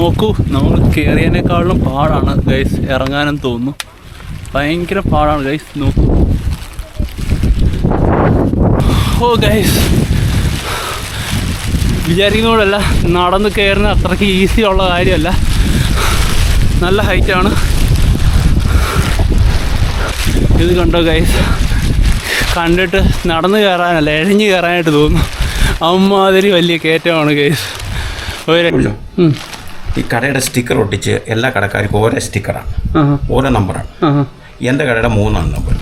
നോക്കൂ നമ്മൾ കയറിയതിനേക്കാളും പാടാണ് ഗൈസ് ഇറങ്ങാനും തോന്നുന്നു. ഭയങ്കര പാടാണ് ഗൈസ് നോക്കൂ. ഓ ഗൈസ് വിചാരിക്കുന്നതല്ല നടന്ന് കയറുന്ന അത്രയ്ക്ക് ഈസി ഉള്ള കാര്യമല്ല. നല്ല ഹൈറ്റാണ് ഇത് കണ്ടോ ഗൈസ് കണ്ടിട്ട് നടന്ന് കയറാനല്ല ഇഴഞ്ഞ് കയറാനായിട്ട് തോന്നുന്നു. അമ്മാതിരി വലിയ കയറ്റമാണ് ഗൈസ് ഒരു. ഈ കടയുടെ സ്റ്റിക്കർ ഒട്ടിച്ച് എല്ലാ കടക്കാർക്കും ഓരോ സ്റ്റിക്കറാണ് ഓരോ നമ്പറാണ്. എന്റെ കടയുടെ മൂന്നാണ് നമ്പർ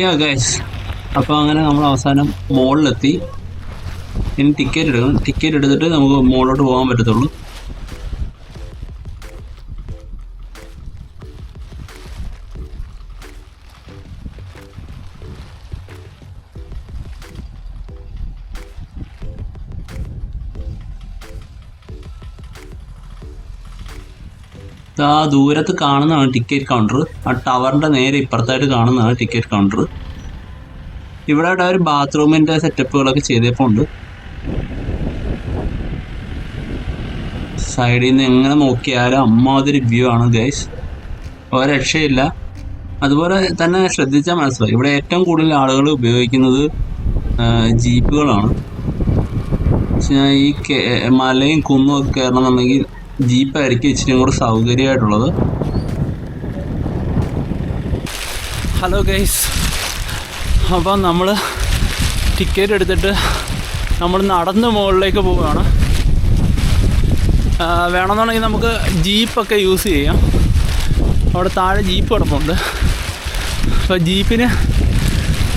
യാ ഗൈസ് അപ്പോൾ അങ്ങനെ നമ്മൾ അവസാനം മോളിലെത്തി ഇനി ടിക്കറ്റ് എടുക്കണം. ടിക്കറ്റ് എടുത്തിട്ട് നമുക്ക് മോളിലോട്ട് പോകാൻ പറ്റത്തുള്ളൂ. ആ ദൂരത്ത് കാണുന്നതാണ് ടിക്കറ്റ് കൗണ്ടർ ആ ടവറിന്റെ നേരെ ഇപ്പുറത്തായിട്ട് കാണുന്നതാണ് ടിക്കറ്റ് കൗണ്ടർ ഇവിടെ ഇവിടെ ഒരു ബാത്റൂമിന്റെ സെറ്റപ്പുകളൊക്കെ ചെയ്തപ്പോൾ ഉണ്ട്. സൈഡിൽ നിന്ന് എങ്ങനെ നോക്കിയാലും അമ്മാതിരി വ്യൂ ആണ് ഗൈസ് ഒരു രക്ഷയില്ല. അതുപോലെ തന്നെ ശ്രദ്ധിച്ചാൽ മനസ്സിലായി. ഇവിടെ ഏറ്റവും കൂടുതൽ ആളുകൾ ഉപയോഗിക്കുന്നത് ജീപ്പുകളാണ് ഈ മലയും കുന്നും ഒക്കെ കയറണമെന്നുണ്ടെങ്കിൽ ജീപ്പായിരിക്കും ഇച്ചിരി കൂടെ സൗകര്യമായിട്ടുള്ളത്. ഹലോ ഗൈസ് അപ്പം നമ്മൾ ടിക്കറ്റ് എടുത്തിട്ട് നമ്മൾ നടന്ന് മുകളിലേക്ക് പോവുകയാണ്. വേണമെന്നുണ്ടെങ്കിൽ നമുക്ക് ജീപ്പൊക്കെ യൂസ് ചെയ്യാം. അവിടെ താഴെ ജീപ്പ് കിടപ്പുണ്ട്. അപ്പോൾ ജീപ്പിന്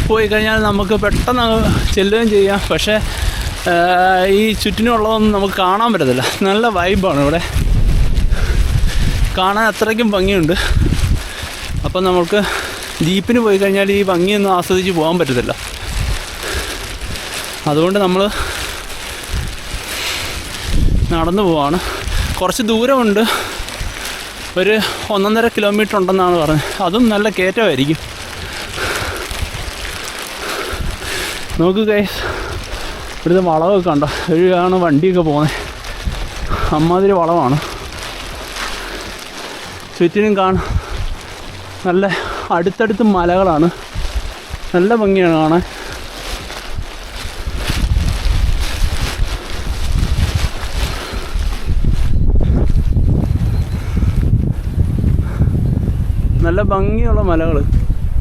പോയി കഴിഞ്ഞാൽ നമുക്ക് പെട്ടെന്ന് ചെല്ലുകയും ചെയ്യാം. പക്ഷേ ഈ ചുറ്റിനുള്ളതൊന്നും നമുക്ക് കാണാൻ പറ്റത്തില്ല. നല്ല വൈബാണ് ഇവിടെ. കാണാൻ അത്രയ്ക്കും ഭംഗിയുണ്ട്. അപ്പം നമുക്ക് ജീപ്പിന് പോയി കഴിഞ്ഞാൽ ഈ ഭംഗിയൊന്നും ആസ്വദിച്ച് പോകാൻ പറ്റത്തില്ല. അതുകൊണ്ട് നമ്മൾ നടന്നു പോവാണ്. കുറച്ച് ദൂരമുണ്ട്. ഒരു ഒന്നൊന്നര കിലോമീറ്റർ ഉണ്ടെന്നാണ് പറഞ്ഞത്. അതും നല്ല കയറ്റമായിരിക്കും. നോക്കുക ഇവിടുത്തെ വളവൊക്കെ കണ്ടോ? വഴിയാണ് വണ്ടിയൊക്കെ പോകുന്നത്. അമ്മാതിരി വളവാണ് ചുറ്റിനും കാണാം. നല്ല അടുത്തടുത്ത് മലകളാണ്. നല്ല ഭംഗിയാണ് കാണാൻ. നല്ല ഭംഗിയുള്ള മലകൾ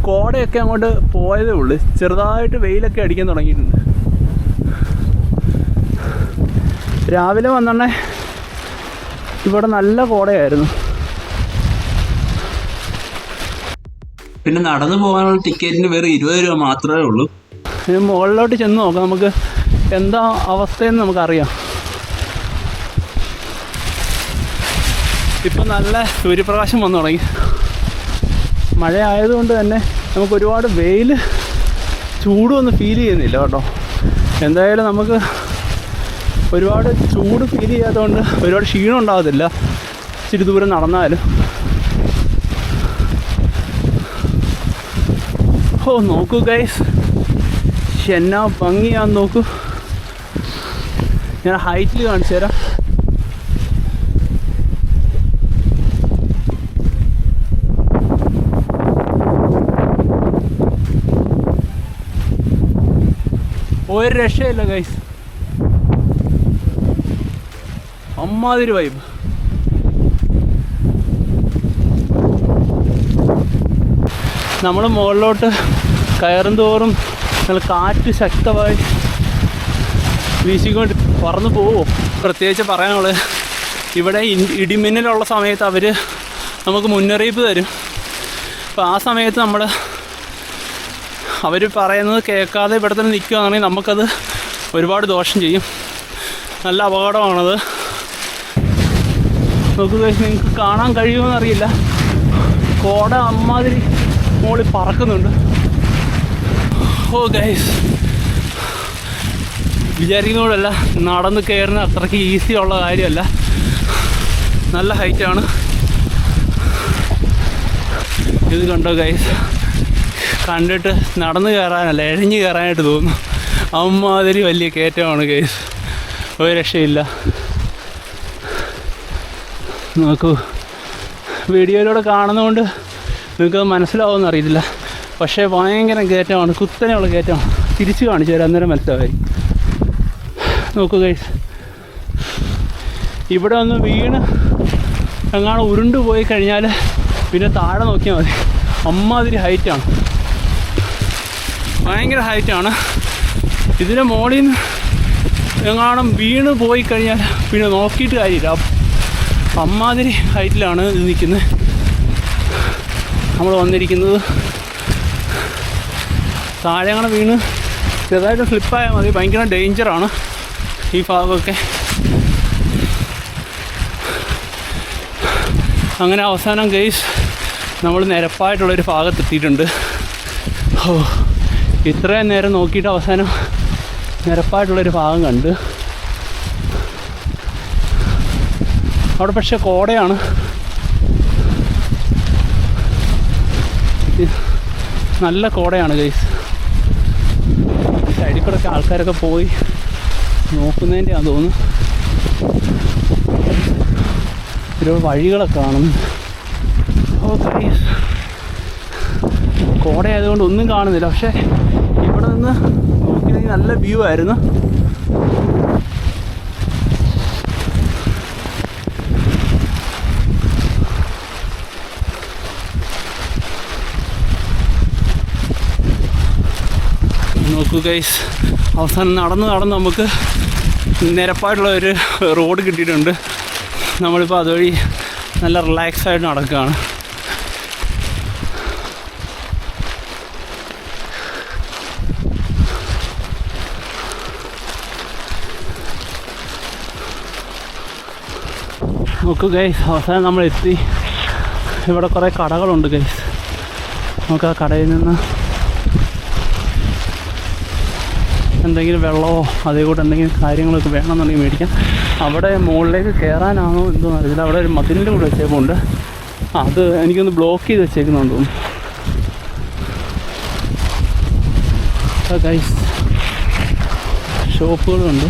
കോടയൊക്കെ അങ്ങോട്ട് പോയതേ ഉള്ളൂ. ചെറുതായിട്ട് വെയിലൊക്കെ അടിക്കാൻ തുടങ്ങിയിട്ടുണ്ട്. രാവിലെ വന്നെ ഇവിടെ നല്ല കോടയായിരുന്നു. പിന്നെ നടന്നു പോകാനുള്ള ടിക്കറ്റിന് വേറെ ഇരുപത് രൂപ മാത്രമേ ഉള്ളൂ. ഇനി മുകളിലോട്ട് ചെന്ന് നോക്കാം. നമുക്ക് എന്താ അവസ്ഥയെന്ന് നമുക്കറിയാം. ഇപ്പം നല്ല സൂര്യപ്രകാശം വന്നു തുടങ്ങി. മഴ ആയതുകൊണ്ട് തന്നെ നമുക്ക് ഒരുപാട് വെയിൽ ചൂടൊന്നും ഫീൽ ചെയ്യുന്നില്ല കേട്ടോ. എന്തായാലും നമുക്ക് ഒരുപാട് ചൂട് ഫീൽ ചെയ്യാത്തതുകൊണ്ട് ഒരുപാട് ക്ഷീണം ഉണ്ടാകത്തില്ല ഇച്ചിരി ദൂരം നടന്നാലും. ഓ നോക്കൂ ഗൈസ് എന്നാ ഭംഗിയാന്ന് നോക്കൂ. ഞാൻ ഹൈറ്റിൽ കാണിച്ചു തരാം. ഒരു രക്ഷയില്ല ഗൈസ് അമ്മാതിരി വൈബ് നമ്മൾ മുകളിലോട്ട് കയറും തോറും നല്ല കാറ്റ് ശക്തമായി വീശിക്കൊണ്ട് പറന്നു പോവോ? പ്രത്യേകിച്ച് പറയാനുള്ളത് ഇവിടെ ഇടിമിന്നലുള്ള സമയത്ത് അവർ നമുക്ക് മുന്നറിയിപ്പ് തരും. അപ്പോൾ ആ സമയത്ത് നമ്മൾ അവർ പറയുന്നത് കേൾക്കാതെ ഇവിടെ തന്നെ നിൽക്കുകയാണെങ്കിൽ നമുക്കത് ഒരുപാട് ദോഷം ചെയ്യും. നല്ല അപകടമാണത്. നോക്കുക നിങ്ങൾക്ക് കാണാൻ കഴിയുമെന്ന് അറിയില്ല. കോട അമ്മാതിരി മുകളിൽ പറക്കുന്നുണ്ട്. ഓ ഗൈസ് വിചാരിക്കുന്നതല്ല നടന്ന് കയറുന്ന അത്രയ്ക്ക് ഈസി ഉള്ള കാര്യമല്ല. നല്ല ഹൈറ്റാണ് ഇത് കണ്ടോ ഗൈസ് കണ്ടിട്ട് നടന്ന് കയറാനല്ല എഴഞ്ഞു കയറാനായിട്ട് തോന്നുന്നു. അമ്മാതിരി വലിയ കയറ്റമാണ് ഗൈസ് ഒരു രക്ഷയില്ല. നോക്കൂ വീഡിയോയിലൂടെ കാണുന്നതുകൊണ്ട് നിങ്ങൾക്ക് മനസ്സിലാവുമെന്ന് അറിയില്ല പക്ഷേ ഭയങ്കര കയറ്റമാണ് കുത്തനെയുള്ള കയറ്റമാണ് തിരിച്ച് കാണിച്ചു തരാം അന്നേരം മനസ്സിലായി നോക്കൂ ഗൈസ് ഇവിടെ ഒന്ന് വീണ് എങ്ങാണ് ഉരുണ്ടു പോയി കഴിഞ്ഞാൽ പിന്നെ താഴെ നോക്കിയാൽ മതി. അമ്മാതിരി ഹൈറ്റാണ് ഭയങ്കര ഹൈറ്റാണ് ഇതിന്റെ മോളിൽ നിന്ന് എങ്ങാണം വീണ് പോയി കഴിഞ്ഞാൽ പിന്നെ നോക്കിയിട്ട് കാര്യമില്ല. അമ്മാതിരി ഹൈറ്റിലാണ് ഇത് നിൽക്കുന്നത്. നമ്മൾ വന്നിരിക്കുന്നത് താഴെ അങ്ങനെ വീണ് ചെറുതായിട്ട് സ്ലിപ്പായാൽ മതി. ഭയങ്കര ഡേഞ്ചറാണ് ഈ ഭാഗമൊക്കെ. അങ്ങനെ അവസാനം ഗെയ്സ് നമ്മൾ നിരപ്പായിട്ടുള്ളൊരു ഭാഗത്തെത്തിയിട്ടുണ്ട് ഓ ഇത്രയും നേരം നോക്കിയിട്ട് അവസാനം നിരപ്പായിട്ടുള്ളൊരു ഭാഗം കണ്ട് അവിടെ പക്ഷേ കോടയാണ്. നല്ല കോടയാണ് ഗൈസ് സൈഡിൽ ആൾക്കാരൊക്കെ പോയി നോക്കുന്നതിന്റെയാന്ന് തോന്നുന്നു. ഒരു വഴികളൊക്കെ കാണുന്നു. ഓ ഗൈസ് കോടയായതുകൊണ്ട് ഒന്നും കാണുന്നില്ല. പക്ഷേ ഇവിടെ നിന്ന് നോക്കിയിരുന്നെങ്കിൽ നല്ല വ്യൂ ആയിരുന്നു. നോക്കൂ ഗൈസ് അവസാനം നടന്ന് നടന്ന് നമുക്ക് നിരപ്പായിട്ടുള്ള ഒരു റോഡ് കിട്ടിയിട്ടുണ്ട്. നമ്മളിപ്പോൾ അതുവഴി നല്ല റിലാക്സ് ആയിട്ട് നടക്കുകയാണ്. നോക്കൂ ഗൈസ് അവസാനം നമ്മൾ എത്തി ഇവിടെ കുറേ കടകളുണ്ട് ഗൈസ് നമുക്ക് ആ കടയിൽ നിന്ന് എന്തെങ്കിലും വെള്ളമോ അതേ കൂടെ എന്തെങ്കിലും കാര്യങ്ങളൊക്കെ വേണമെന്നുണ്ടെങ്കിൽ മേടിക്കാം. അവിടെ മുകളിലേക്ക് കയറാനാണോ എന്തോ അറിയില്ല. അവിടെ ഒരു മതിലിന്റെ കൂടെ വെച്ചേപ്പുണ്ട്. അത് എനിക്കൊന്ന് ബ്ലോക്ക് ചെയ്ത് വെച്ചേക്കുന്നുണ്ട് തോന്നുന്നു. ഷോപ്പുകളുണ്ട്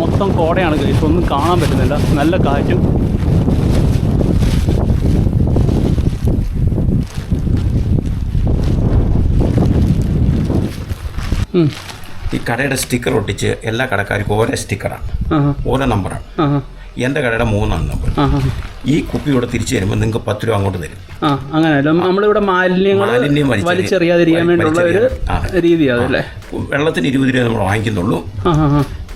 മൊത്തം കോടയാണ് ഗൈസ് ഒന്നും കാണാൻ പറ്റുന്നില്ല. നല്ല കാറ്റും. ഈ കടയുടെ സ്റ്റിക്കർ ഒട്ടിച്ച് എല്ലാ കടക്കാർക്കും ഓരോ സ്റ്റിക്കറാണ് ഓരോ നമ്പറാണ് എന്റെ എന്റെ കടയുടെ മൂന്നാണ് നമ്പർ ഈ കുപ്പി ഇവിടെ തിരിച്ചു തരുമ്പോൾ നിങ്ങൾക്ക് പത്ത് രൂപ അങ്ങോട്ട് തരും. അങ്ങനെയല്ല. നമ്മളിവിടെ മാലിന്യങ്ങൾ മാലിന്യം വലിച്ചെറി- വലിച്ചെറിയാതിരിക്കാൻ വേണ്ടിയുള്ള ഒരു. രീതിയാണ് വെള്ളത്തിന് ഇരുപത് രൂപ നമ്മൾ വാങ്ങിക്കുന്നുള്ളൂ.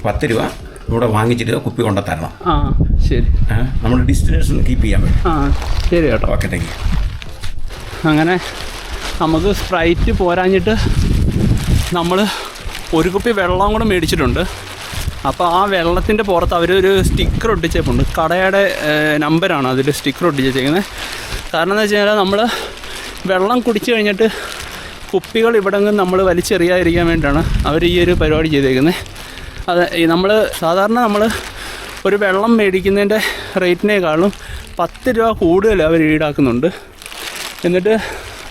പത്ത് രൂപ. ഇവിടെ വാങ്ങിച്ചിട്ട് കുപ്പി കൊണ്ടു തരണം ആ ശരി. നമ്മൾ ഡിസ്റ്റിനേഷൻ കീപ്പ് ചെയ്യാൻ വേണ്ടി ആ ശരി കേട്ടോ. ഓക്കെ താങ്ക് യു അങ്ങനെ നമുക്ക് സ്പ്രൈറ്റ് പോരാഞ്ഞിട്ട് നമ്മൾ ഒരു കുപ്പി വെള്ളം കൂടെ മേടിച്ചിട്ടുണ്ട്. അപ്പോൾ ആ വെള്ളത്തിന്റെ പുറത്ത് അവർ ഒരു സ്റ്റിക്കർ ഒട്ടിച്ചേപ്പുണ്ട്. കടയുടെ നമ്പറാണ് അതിൽ സ്റ്റിക്കർ ഒട്ടിച്ചേക്കുന്നത് കാരണം എന്ന് വെച്ച് കഴിഞ്ഞാൽ നമ്മൾ വെള്ളം കുടിച്ചു കഴിഞ്ഞിട്ട് കുപ്പികൾ ഇവിടെ നിന്ന് നമ്മൾ വലിച്ചെറിയാതിരിക്കാൻ വേണ്ടിയിട്ടാണ് അവർ ഈ ഒരു പരിപാടി ചെയ്തേക്കുന്നത് അത് നമ്മൾ സാധാരണ നമ്മൾ ഒരു വെള്ളം മേടിക്കുന്നതിന്റെ റേറ്റിനേക്കാളും പത്ത് രൂപ കൂടുതൽ അവർ ഈടാക്കുന്നുണ്ട്. എന്നിട്ട്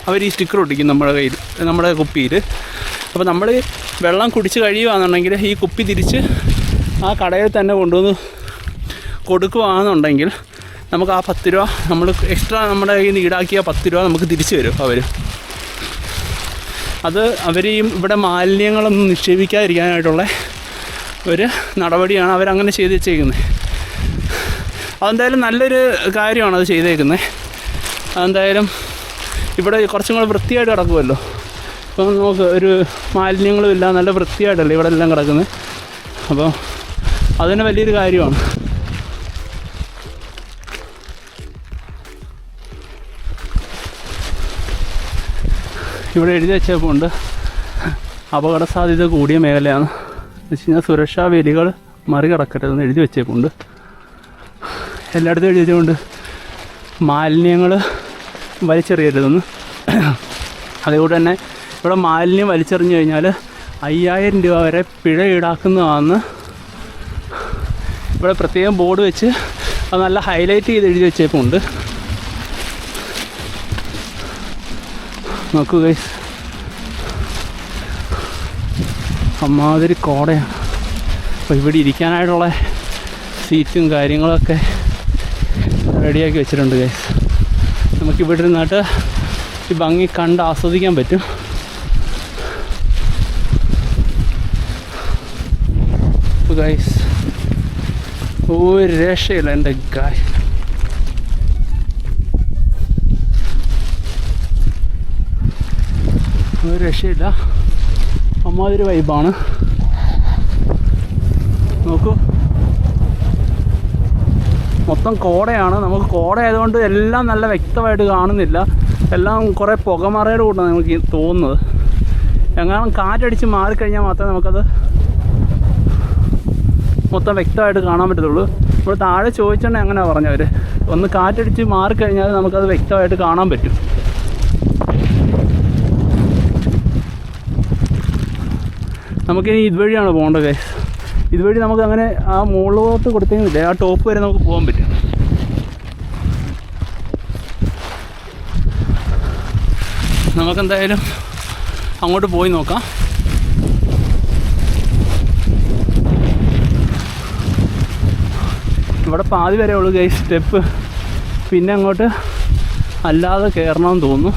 അവർ ഈ സ്റ്റിക്കർ ഒട്ടിക്കും നമ്മുടെ കയ്യിൽ നമ്മുടെ കുപ്പിയിൽ അപ്പോൾ നമ്മൾ വെള്ളം കുടിച്ച് കഴിയുകയാണെന്നുണ്ടെങ്കിൽ ഈ കുപ്പി തിരിച്ച് ആ കടയിൽ തന്നെ കൊണ്ടുവന്ന് കൊടുക്കുകയാണെന്നുണ്ടെങ്കിൽ നമുക്ക് ആ പത്ത് രൂപ നമ്മൾ എക്സ്ട്രാ നമ്മുടെ കയ്യിൽ നിന്ന് ഈടാക്കിയ പത്ത് രൂപ നമുക്ക് തിരിച്ചു തരും അവർ അത് അവരെയും ഇവിടെ മാലിന്യങ്ങളൊന്നും നിക്ഷേപിക്കാതിരിക്കാനായിട്ടുള്ള ഒരു നടപടിയാണ് അവരങ്ങനെ ചെയ്ത് വെച്ചേക്കുന്നത് അതെന്തായാലും നല്ലൊരു കാര്യമാണ് അത് ചെയ്തേക്കുന്നത് അതെന്തായാലും ഇവിടെ കുറച്ചും കൂടെ വൃത്തിയായിട്ട് കിടക്കുമല്ലോ ഇപ്പം നമുക്ക് ഒരു മാലിന്യങ്ങളും ഇല്ല നല്ല വൃത്തിയായിട്ടല്ലേ ഇവിടെ എല്ലാം കിടക്കുന്നത് അപ്പോൾ അതിന് വലിയൊരു കാര്യമാണ്. ഇവിടെ എഴുതി വെച്ചപ്പോൾ ഉണ്ട് അപകട സാധ്യത കൂടിയ മേഖലയാണ്. വെച്ച് സുരക്ഷാ വേലികൾ മറികടക്കരുതെന്ന് എഴുതി വെച്ചേക്കുണ്ട് എല്ലായിടത്തും എഴുതി വെച്ചുകൊണ്ട് മാലിന്യങ്ങൾ വലിച്ചെറിയരുതെന്ന്. അതുകൊണ്ട് തന്നെ ഇവിടെ മാലിന്യം വലിച്ചെറിഞ്ഞു കഴിഞ്ഞാൽ അയ്യായിരം രൂപ വരെ പിഴ ഈടാക്കുന്നതാണെന്ന് ഇവിടെ പ്രത്യേകം ബോർഡ് വെച്ച് അത് നല്ല ഹൈലൈറ്റ് ചെയ്ത് എഴുതി വെച്ചേപ്പുണ്ട്. നോക്കൂ ഗൈസ് അമ്മാതിരി കോടയാണ്. അപ്പോൾ ഇവിടെ ഇരിക്കാനായിട്ടുള്ള സീറ്റും കാര്യങ്ങളൊക്കെ റെഡിയാക്കി വെച്ചിട്ടുണ്ട് ഗൈസ് നമുക്ക് ഇവിടെ ഇരുന്നിട്ട് ഈ ഭംഗി കണ്ട് ആസ്വദിക്കാൻ പറ്റും. ഗൈസ് ഒരു രക്ഷയില്ല എന്റെ ഗായ് ഒരു രക്ഷയില്ല. അമ്മാതിരി വൈബാണ് നോക്കൂ. മൊത്തം കോടയാണ്. നമുക്ക് കോട ആയതുകൊണ്ട് എല്ലാം നല്ല വ്യക്തമായിട്ട് കാണുന്നില്ല. എല്ലാം കുറേ പുകമറയുടെ കൂട്ടാണ് നമുക്ക് തോന്നുന്നത്. എങ്ങാനും കാറ്റടിച്ച് മാറിക്കഴിഞ്ഞാൽ മാത്രമേ നമുക്കത് മൊത്തം വ്യക്തമായിട്ട് കാണാൻ പറ്റത്തുള്ളൂ. നമ്മൾ താഴെ ചോദിച്ചിട്ടുണ്ടെങ്കിൽ അങ്ങനെ പറഞ്ഞവർ ഒന്ന് കാറ്റടിച്ച് മാറിക്കഴിഞ്ഞാൽ നമുക്കത് വ്യക്തമായിട്ട് കാണാൻ പറ്റും. നമുക്കിനി ഇതുവഴിയാണ് പോകേണ്ടത്. ഇതുവഴി നമുക്ക് അങ്ങനെ ആ മുകളിലോട്ട് കൊടുത്തെങ്കിലില്ലേ? ആ ടോപ്പ് വരെ നമുക്ക് പോകാൻ പറ്റും. നമുക്കെന്തായാലും അങ്ങോട്ട് പോയി നോക്കാം. ഇവിടെ പാതി വരെ ഉള്ളു ഗൈസ് സ്റ്റെപ്പ് പിന്നെ അങ്ങോട്ട് അല്ലാതെ കയറണമെന്ന് തോന്നുന്നു.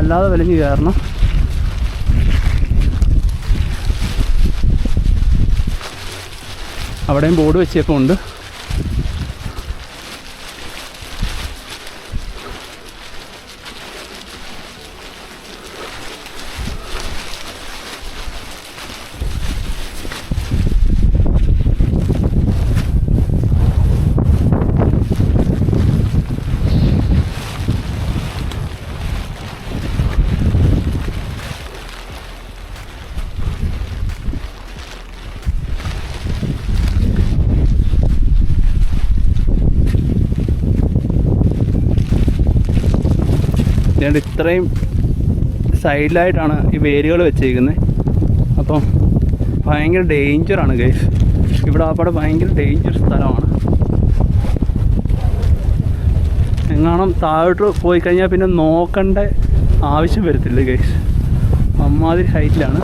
അല്ലാതെ വലിഞ്ഞ് കയറണം. അവിടെയും ബോർഡ് വെച്ചപ്പോൾ ഞാൻ ഇത്രയും സൈഡിലായിട്ടാണ് ഈ വേരുകൾ വെച്ചേക്കുന്നത് അപ്പം ഭയങ്കര ഡേഞ്ചറാണ് ഗൈസ് ഇവിടെ അവിടെ ഭയങ്കര ഡേഞ്ചർ സ്ഥലമാണ്. എങ്ങാണം താഴോട്ട് പോയി കഴിഞ്ഞാൽ പിന്നെ നോക്കേണ്ട ആവശ്യം വരത്തില്ല ഗൈസ് അമ്മാതിരി ഹൈറ്റിലാണ്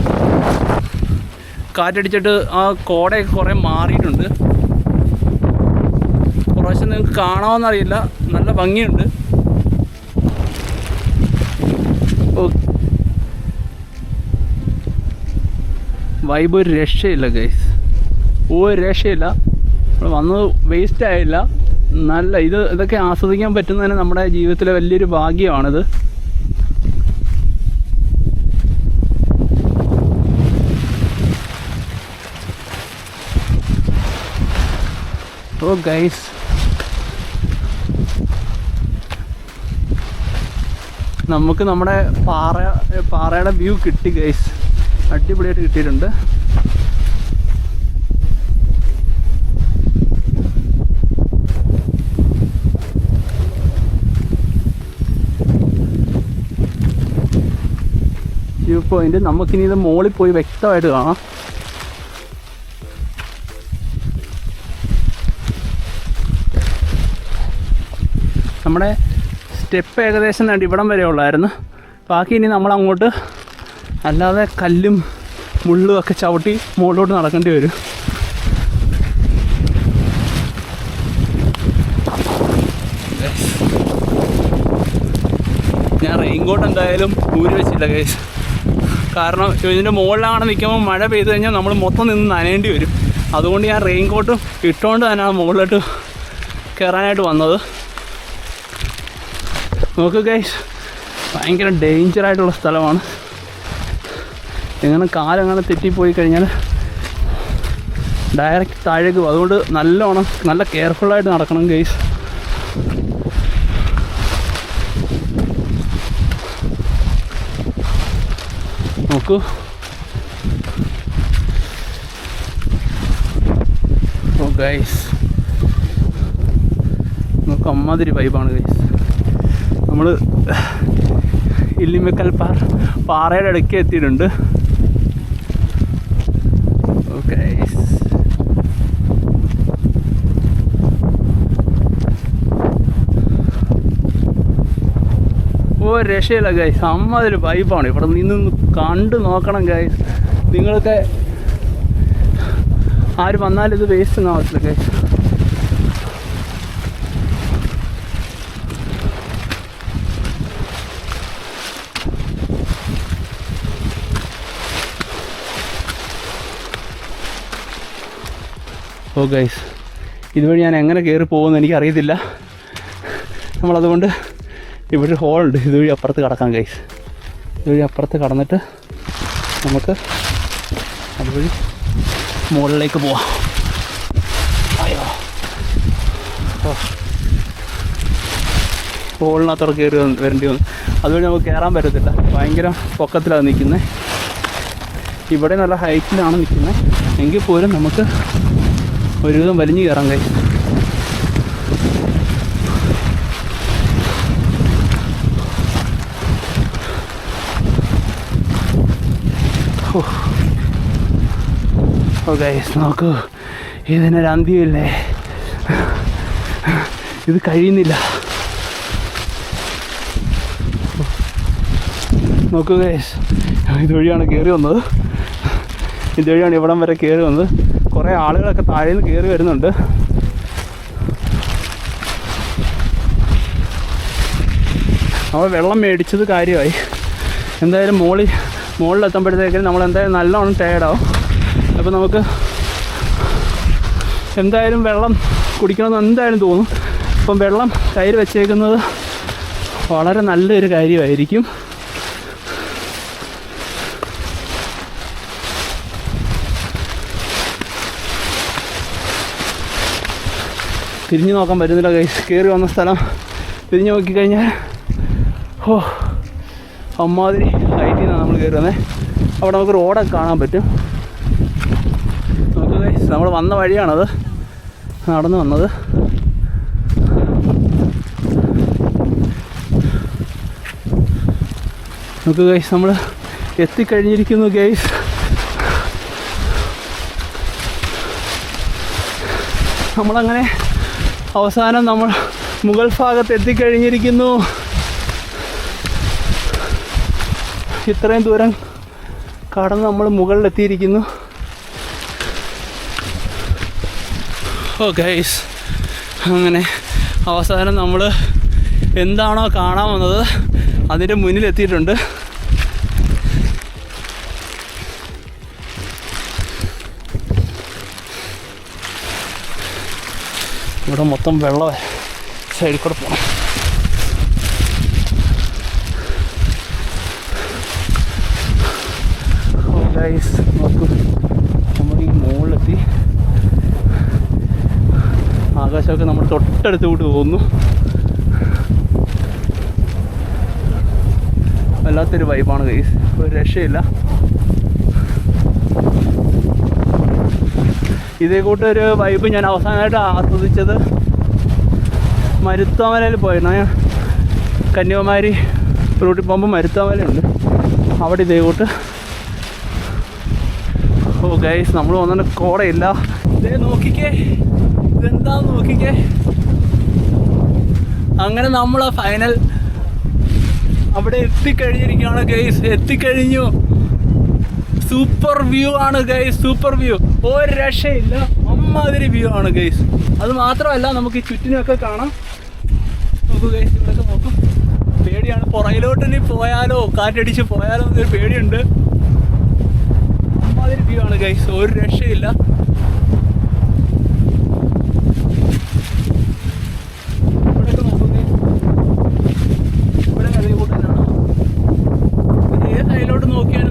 കാറ്റടിച്ചിട്ട് ആ കോടയൊക്കെ കുറേ മാറിയിട്ടുണ്ട്. കുറേശ്ശെ നിങ്ങൾക്ക് കാണാമെന്നറിയില്ല നല്ല ഭംഗിയുണ്ട്. വൈബ് ഒരു രക്ഷയില്ല ഗൈസ് ഒരു രക്ഷയില്ല. നമ്മൾ വന്നത് വേസ്റ്റ് ആയില്ല. നല്ല ഇത് ഇതൊക്കെ ആസ്വദിക്കാൻ പറ്റുന്നതിന് നമ്മുടെ ജീവിതത്തിലെ വലിയൊരു ഭാഗ്യമാണിത്. ഓ ഗൈസ് നമുക്ക് നമ്മുടെ പാറ പാറയുടെ വ്യൂ കിട്ടി ഗൈസ് അടിപൊളിയായിട്ട് കിട്ടിയിട്ടുണ്ട്. View point. നമുക്കിനി ഇത് മോളിൽ പോയി വ്യക്തമായിട്ട് കാണാം. നമ്മുടെ സ്റ്റെപ്പ് ഏകദേശം ഇവിടം വരെ ഉള്ളായിരുന്നു. ബാക്കി ഇനി നമ്മൾ അങ്ങോട്ട് അല്ലാതെ കല്ലും മുള്ളും ഒക്കെ ചവിട്ടി മുകളിലോട്ട് നടക്കേണ്ടി വരും. ഞാൻ റെയിൻകോട്ട് എന്തായാലും ഊരി വെച്ചില്ല കേസ് കാരണം ഇതിന്റെ മുകളിലാണ് നിൽക്കുമ്പോൾ മഴ പെയ്തു കഴിഞ്ഞാൽ നമ്മൾ മൊത്തം നിന്ന് നനയേണ്ടി വരും. അതുകൊണ്ട് ഞാൻ റെയിൻകോട്ട് ഇട്ടുകൊണ്ട് തന്നെ ആ മുകളിലോട്ട് കയറാനായിട്ട് വന്നത്. നോക്കൂ ഗൈസ് ഭയങ്കര ഡേഞ്ചറായിട്ടുള്ള സ്ഥലമാണ്. എങ്ങനെ കാലങ്ങനെ തെറ്റിപ്പോയി കഴിഞ്ഞാൽ ഡയറക്റ്റ് താഴേക്ക് പോകും അതുകൊണ്ട് നല്ലോണം നല്ല കെയർഫുള്ളായിട്ട് നടക്കണം ഗൈസ് നോക്കൂ. ഓ ഗൈസ് നമുക്ക് അമ്മാതിരി വൈബാണ് ഗൈസ് നമ്മൾ ഇല്ലിമക്കൽ പാറ പാറയുടെ ഇടയ്ക്ക് എത്തിയിട്ടുണ്ട്. രക്ഷയില്ല ഗൈസ് അമ്മതിൽ പൈപ്പാണ് ഇവിടെ നിന്ന് കണ്ട് നോക്കണം ഗൈസ് നിങ്ങളൊക്കെ ആര് വന്നാലും ഇത് വേസ്റ്റ് ഒന്നും ആവത്തില്ല ഗൈസ് ഓ ഗൈസ് ഇതുവഴി ഞാൻ എങ്ങനെ കയറി പോകുമെന്ന് എനിക്കറിയത്തില്ല. നമ്മളതുകൊണ്ട് ഇവിടെ ഒരു ഹോളുണ്ട് ഇതുവഴി അപ്പുറത്ത് കടക്കാം കൈസ് ഇതുവഴി അപ്പുറത്ത് കടന്നിട്ട് നമുക്ക് അതുവഴി മുകളിലേക്ക് പോവാം. അയ്യോ. ഹോളിനകത്തോടെ കയറി വരേണ്ടി വന്നു. അതുവഴി നമുക്ക് കയറാൻ പറ്റത്തില്ല. ഭയങ്കര പൊക്കത്തിലാണ് നിൽക്കുന്നത് ഇവിടെ നല്ല ഹൈറ്റിലാണ് നിൽക്കുന്നത് എങ്കിൽ പോലും നമുക്ക് ഒരുവിധം വലിഞ്ഞു കയറാൻ കഴിയും ഗൈസ് നോക്കൂ. ഇതിനൊരു അന്ത്യമില്ലേ? ഇത് കഴിയുന്നില്ല. നോക്കൂ ഗൈസ് ഇതുവഴിയാണ് കയറി വന്നത്. ഇതുവഴിയാണ് ഇവിടം വരെ കയറി വന്നത്. കുറേ ആളുകളൊക്കെ താഴെ നിന്ന് കയറി വരുന്നുണ്ട്. നമ്മൾ വെള്ളം മേടിച്ചത് കാര്യമായി. എന്തായാലും മുകളിൽ മുകളിലെത്തുമ്പോഴത്തേക്കും നമ്മൾ എന്തായാലും നല്ലോണം ടയേർഡാവും അപ്പോൾ നമുക്ക് എന്തായാലും വെള്ളം കുടിക്കണമെന്ന് എന്തായാലും തോന്നും. അപ്പം വെള്ളം കയ്യിൽ വെച്ചേക്കുന്നത് വളരെ നല്ലൊരു കാര്യമായിരിക്കും. തിരിഞ്ഞു നോക്കാൻ പറ്റുന്നില്ല കൈ കയറി വന്ന സ്ഥലം തിരിഞ്ഞു നോക്കിക്കഴിഞ്ഞാൽ ഓ അമ്മാതിരി നമ്മൾ കയറുന്നത് അവിടെ നമുക്ക് റോഡൊക്കെ കാണാൻ പറ്റും. നമുക്ക് നമ്മൾ വന്ന വഴിയാണത്. നടന്നു വന്നത്. നമുക്ക് ഗൈസ് നമ്മൾ എത്തിക്കഴിഞ്ഞിരിക്കുന്നു ഗൈസ്. നമ്മളങ്ങനെ അവസാനം നമ്മൾ മുഗൾ ഭാഗത്ത് എത്തിക്കഴിഞ്ഞിരിക്കുന്നു. ഇത്രയും ദൂരം കടന്ന് നമ്മൾ മുകളിലെത്തിയിരിക്കുന്നു. ഓ ഗൈസ് അങ്ങനെ അവസാനം നമ്മൾ എന്താണോ കാണാൻ വന്നത് അതിന്റെ മുന്നിലെത്തിയിട്ടുണ്ട് ഇവിടെ മൊത്തം വെള്ളം സൈഡിൽ കൂടെ പോകണം ഗൈസ് നോക്കൂ. നമ്മൾ ഈ മുകളിലെത്തി ആകാശമൊക്കെ നമ്മൾ തൊട്ടടുത്ത് കൂട്ട് പോകുന്നു. വല്ലാത്തൊരു വൈബാണ് ഗൈസ് ഒരു രക്ഷയില്ല. ഇതേ കൂട്ടൊരു വൈബ് ഞാൻ അവസാനമായിട്ട് ആസ്വദിച്ചത് മരുത്താമലയിൽ പോയിരുന്നു. ഞാൻ കന്യാകുമാരി റൂട്ടിൽ പോകുമ്പോൾ മരുത്താമലയുണ്ട് അവിടെ ഇതേ കൂട്ട് ഗൈസ് നമ്മൾ വന്നിട്ട് കോടയില്ല ഇതേ നോക്കിക്കേ ഇതെന്താന്ന് നോക്കിക്കേ. അങ്ങനെ നമ്മൾ ഫൈനൽ അവിടെ എത്തിക്കഴിഞ്ഞിരിക്കുകയാണ് ഗൈസ് എത്തിക്കഴിഞ്ഞു. സൂപ്പർ വ്യൂ ആണ് ഗൈസ് സൂപ്പർ വ്യൂ ഒരു രക്ഷയില്ല അമ്മാതിരി വ്യൂ ആണ് ഗൈസ് അത് മാത്രമല്ല നമുക്ക് ഈ ചുറ്റിനൊക്കെ കാണാം. നോക്കൂ ഗൈസ് ഇവിടെയൊക്കെ നോക്കും. പേടിയാണ് പുറകിലോട്ട് ഇനി പോയാലോ കാറ്റടിച്ച് പോയാലോ എന്നൊരു പേടിയുണ്ട്. അമ്മാതിരി വ്യൂ ആണ് ഗൈസ് ഒരു രക്ഷയില്ല.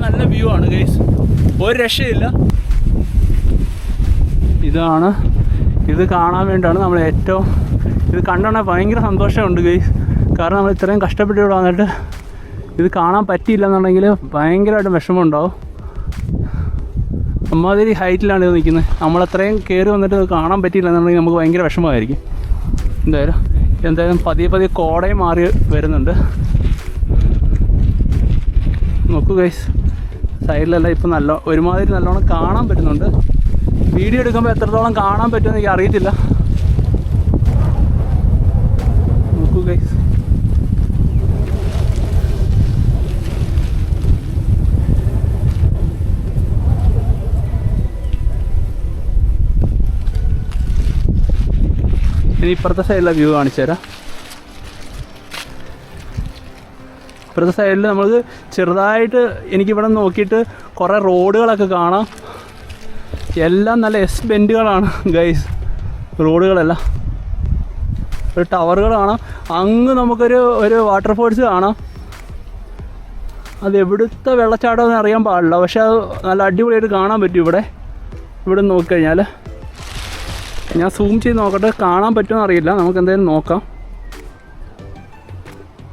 നല്ല വ്യൂ ആണ് ഒരു രക്ഷയില്ല. ഇതാണ്. ഇത് കാണാൻ വേണ്ടിയാണ് നമ്മൾ ഏറ്റവും ഇത് കണ്ടാൽ ഭയങ്കര സന്തോഷമുണ്ട് ഗൈസ് കാരണം നമ്മൾ ഇത്രയും കഷ്ടപ്പെട്ട് ഇവിടെ വന്നിട്ട് ഇത് കാണാൻ പറ്റിയില്ല എന്നുണ്ടെങ്കിൽ ഭയങ്കരമായിട്ട് വിഷമമുണ്ടാവും. അമ്മാതിരി ഹൈറ്റിലാണ് ഇത് നിൽക്കുന്നത്. നമ്മളത്രയും കയറി വന്നിട്ട് കാണാൻ പറ്റിയില്ല എന്നുണ്ടെങ്കിൽ നമുക്ക് ഭയങ്കര വിഷമമായിരിക്കും. എന്തായാലും എന്തായാലും പതിയെ പതിയെ കോടയും മാറി വരുന്നുണ്ട്. നോക്കൂ ഗൈസ് സൈഡിലെല്ലാം ഇപ്പം നല്ല ഒരുമാതിരി നല്ലോണം കാണാൻ പറ്റുന്നുണ്ട്. വീഡിയോ എടുക്കുമ്പോൾ എത്രത്തോളം കാണാൻ പറ്റുമെന്ന് എനിക്ക് അറിയത്തില്ല നോക്കൂ ഗൈസ് ഇനി ഇപ്പുറത്തെ സൈഡിലെ വ്യൂ കാണിച്ചു തരാം. ഇപ്പുറത്തെ സൈഡിൽ നമ്മൾ ചെറുതായിട്ട് എനിക്കിവിടെ നോക്കിയിട്ട് കുറേ റോഡുകളൊക്കെ കാണാം. എല്ലാം നല്ല എസ് ബെൻഡുകളാണ് ഗൈസ് റോഡുകളെല്ലാം. ഒരു ടവറുകൾ കാണാം. അങ്ങ് നമുക്കൊരു ഒരു വാട്ടർഫോൾസ് കാണാം. അത് എവിടുത്തെ വെള്ളച്ചാട്ടം അറിയാൻ പാടില്ല. പക്ഷെ അത് നല്ല അടിപൊളിയായിട്ട് കാണാൻ പറ്റും ഇവിടെ. ഇവിടെ നോക്കിക്കഴിഞ്ഞാൽ ഞാൻ സൂം ചെയ്ത് നോക്കട്ടെ കാണാൻ പറ്റുമോ അറിയില്ല നമുക്ക് എന്തായാലും നോക്കാം.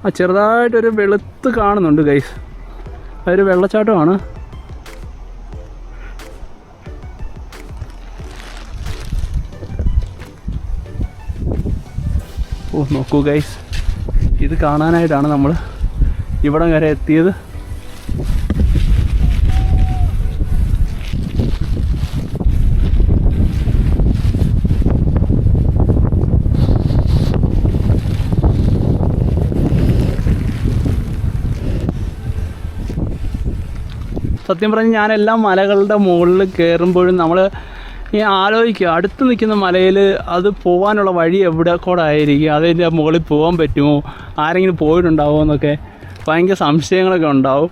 ആ ചെറുതായിട്ടൊരു വെളുത്ത് കാണുന്നുണ്ട് ഗൈസ് അതൊരു വെള്ളച്ചാട്ടമാണ്. ഓ നോക്കൂ ഗൈസ് ഇത് കാണാനായിട്ടാണ് നമ്മൾ ഇവിടം വരെ എത്തിയത്. സത്യം പറഞ്ഞ് ഞാൻ എല്ലാ മലകളുടെ മുകളിൽ കയറുമ്പോഴും നമ്മൾ ഈ ആലോചിക്കുക അടുത്ത് നിൽക്കുന്ന മലയിൽ അത് പോകാനുള്ള വഴി എവിടെ കൂടെ ആയിരിക്കും അതിന്റെ മുകളിൽ പോകാൻ പറ്റുമോ? ആരെങ്കിലും പോയിട്ടുണ്ടാവുമോ എന്നൊക്കെ ഭയങ്കര സംശയങ്ങളൊക്കെ ഉണ്ടാവും.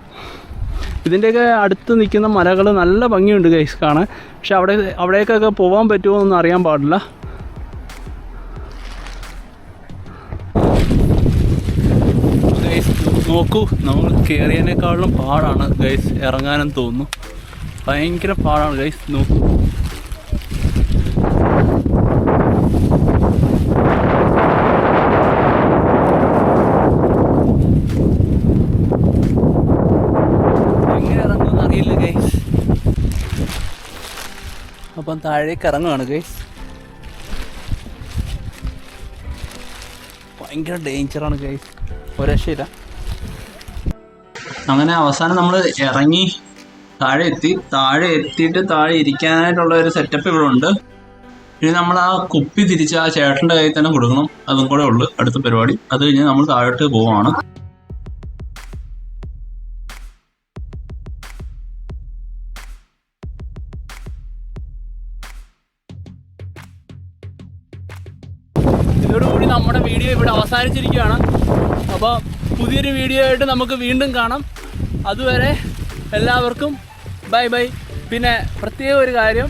ഇതിന്റെയൊക്കെ അടുത്ത് നിൽക്കുന്ന മലകൾ നല്ല ഭംഗിയുണ്ട് ഗൈസ് കാണാൻ. പക്ഷെ അവിടെ അവിടേക്കൊക്കെ പോകാൻ പറ്റുമോ എന്നൊന്നും അറിയാൻ പാടില്ല. നോക്കൂ നമ്മൾ കയറിയതിനേക്കാളും പാടാണ് ഗൈസ് ഇറങ്ങാനും തോന്നുന്നു. ഭയങ്കര പാടാണ് ഗൈസ് നോക്കൂ. അപ്പം താഴേക്ക് ഇറങ്ങുകയാണ് ഗൈസ് ഭയങ്കര ഡേഞ്ചറാണ് ഗൈസ് ഒരു രക്ഷയില്ല അങ്ങനെ അവസാനം നമ്മൾ ഇറങ്ങി താഴെ എത്തി താഴെ എത്തിയിട്ട് താഴെ ഇരിക്കാനായിട്ടുള്ള ഒരു സെറ്റപ്പ് ഇവിടെ ഉണ്ട്. ഇനി നമ്മൾ ആ കുപ്പി തിരിച്ച് ആ ചേട്ടന്റെ കയ്യിൽ തന്നെ കൊടുക്കണം. അതും കൂടെ ഉള്ളു അടുത്ത പരിപാടി. അത് കഴിഞ്ഞ് നമ്മൾ താഴോട്ട് പോവാണ്. ഇതോടുകൂടി നമ്മുടെ വീഡിയോ ഇവിടെ അവസാനിച്ചിരിക്കുകയാണ്. അപ്പോൾ പുതിയൊരു വീഡിയോ ആയിട്ട് നമുക്ക് വീണ്ടും കാണാം. അതുവരെ എല്ലാവർക്കും ബൈ ബൈ പിന്നെ പ്രത്യേക ഒരു കാര്യം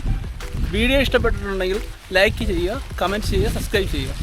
വീഡിയോ ഇഷ്ടപ്പെട്ടിട്ടുണ്ടെങ്കിൽ ലൈക്ക് ചെയ്യുക കമന്റ് ചെയ്യുക സബ്സ്ക്രൈബ് ചെയ്യുക.